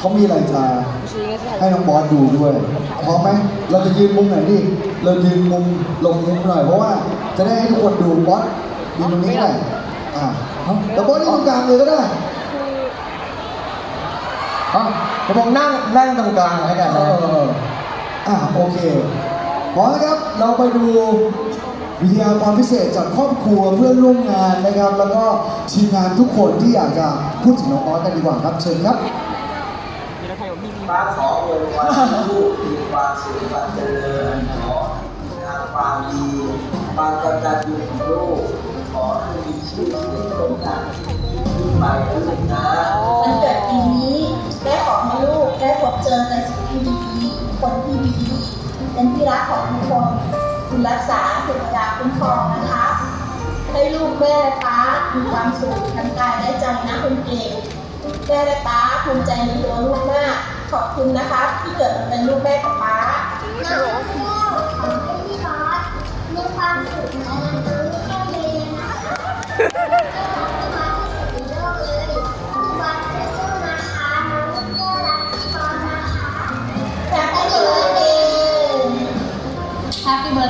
เขามีอะไรจะให้น้องบอสดูด้วยพร้อมไหมเราจะยืนมุมไหนดีเรายืนมุมลงมุมหน่อยเพราะว่าจะได้ให้ทุกคนดูบอสยืนตรงนี้หน่อยอ่าแล้วบอสที่ตรงกลางเลยก็ได้เดี๋ยวผมนั่งนั่งตรงกลางให้กันอ่าโอเคพร้อมนครับเราไปดูวิทยากรพิเศษจากครอบครัวเพื่อนร่วมงานนะครับ แล้วก็ทีมงานทุกคนที่อยากจะพูดถึงน้องออสกันดีกว่าครับเชิญครับ แล้วครมีมีพระขอเวรความรู้มีความสุขความเจริญขอทางความดีความกำลังอยู่ของลูกขอให้มีชื่อเสียงโด่งดังขึ้นไปลูกนะวันเกิดปีนี้ได้ขอให้ลูกได้พบเจอแต่สิ่งที่ดีคนที่ดีเป็นที่รักของทุกคนคุณรักษาคุณประดาคุ้มครองนะคะให้ลูกแม่ฟ้ามีความสุขทางกายและใจนะคุณเก่ง แม่และป้าภูมิใจในตัวลูกมาก ขอบคุณนะคะที่เกิดมาเป็นลูกแม่ของป้าน้องเที่ยขอบคุณพี่บอสมีความสุขนะน้องเที่ยวเลยนะแฮปปี้เบิร์ด